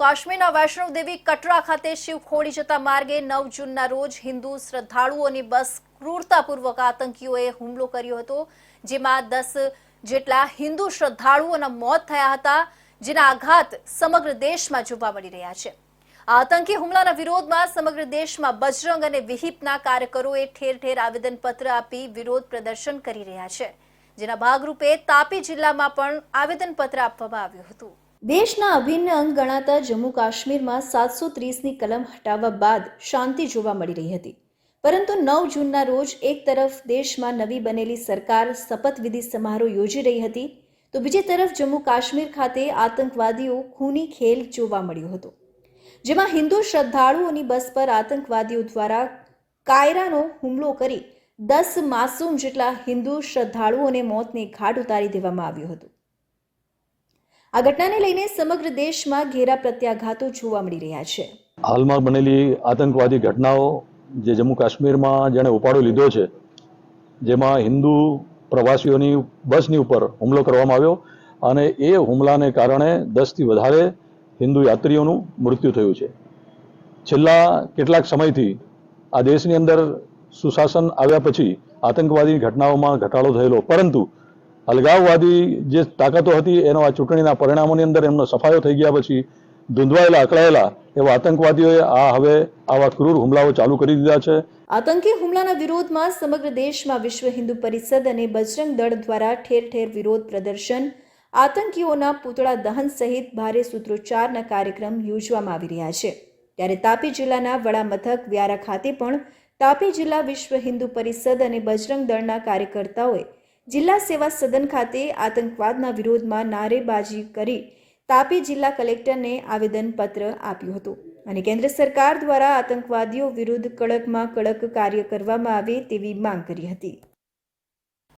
કાશ્મીરના વૈષ્ણવદેવી કટરા ખાતે શિવ ખોડી જતા માર્ગે નવ જૂનના રોજ હિન્દુ શ્રદ્ધાળુઓની બસ ક્રૂરતાપૂર્વક આતંકીઓએ હુમલો કર્યો હતો, જેમાં દસ જેટલા હિન્દુ શ્રદ્ધાળુઓના મોત થયા હતા, જેના આઘાત સમગ્ર દેશમાં જોવા મળી રહ્યા છે. આતંકી હુમલાના વિરોધમાં સમગ્ર દેશમાં બજરંગ અને વિહિપના કાર્યકરોએ ઠેર ઠેર આવેદનપત્ર આપી વિરોધ પ્રદર્શન કરી રહ્યા છે, જેના ભાગરૂપે તાપી જિલ્લામાં પણ આવેદનપત્ર આપવામાં આવ્યું હતું. દેશના અભિન્ન અંગ ગણાતા જમ્મુ કાશ્મીરમાં સાતસો ત્રીસની કલમ હટાવવા બાદ શાંતિ જોવા મળી રહી હતી. પરંતુ નવ જૂનના રોજ એક તરફ દેશમાં નવી બનેલી સરકાર શપથવિધિ સમારોહ યોજી રહી હતી, તો બીજી તરફ જમ્મુ કાશ્મીર ખાતે આતંકવાદીઓ ખૂની ખેલ જોવા મળ્યો હતો. જેમાં હિન્દુ શ્રદ્ધાળુઓની બસ પર આતંકવાદીઓ દ્વારા કાયરાનો હુમલો કરી દસ માસૂમ જેટલા હિન્દુ શ્રદ્ધાળુઓને મોતને ઘાટ ઉતારી દેવામાં આવ્યું હતું. આ ઘટનાને લઈને સમગ્ર દેશમાં ઘેરા પ્રત્યાઘાતો જોવા મળી રહ્યા છે. હાલમાં બનેલી આતંકવાદી ઘટનાઓ જે જમ્મુ કાશ્મીરમાં જેણે ઉપાડો લીધો છે, જેમાં હિન્દુ પ્રવાસીઓની બસની ઉપર હુમલો કરવામાં આવ્યો અને એ હુમલાને કારણે દસથી વધારે હિન્દુ યાત્રીઓનું મૃત્યુ થયું છે. છેલ્લા કેટલાક સમયથી આ દેશની અંદર સુશાસન આવ્યા પછી આતંકવાદી ઘટનાઓમાં ઘટાડો થયેલો, પરંતુ અલગાવવાદી જે તાકાતો હતી એનો આ ચૂંટણીના પરિણામોની અંદર એમનો સફાયો થઈ ગયા પછી ધૂંધવાયેલા, અકળાયેલા એવા આતંકવાદીઓએ આ હવે આવા ક્રૂર હુમલાઓ ચાલુ કરી દીધા છે. આતંકી હુમલાના વિરોધમાં સમગ્ર દેશમાં વિશ્વ હિન્દુ પરિષદ અને બજરંગ દળ દ્વારા ઠેર ઠેર વિરોધ પ્રદર્શન, આતંકીઓના પૂતળા દહન સહિત ભારે સૂત્રોચ્ચારના કાર્યક્રમ યોજવામાં આવી રહ્યા છે. ત્યારે તાપી જિલ્લાના વડા મથક વ્યારા ખાતે પણ તાપી જિલ્લા વિશ્વ હિન્દુ પરિષદ અને બજરંગ દળના કાર્યકર્તાઓએ જિલ્લા સેવા સદન ખાતે આતંકવાદના વિરોધમાં નારેબાજી કરી તાપી જિલ્લા કલેક્ટરને આવેદનપત્ર આપ્યું હતું. અને કેન્દ્ર સરકાર દ્વારા આતંકવાદીઓ વિરુદ્ધ કડકમાં કડક કાર્ય કરવામાં આવે તેવી માંગ કરી હતી.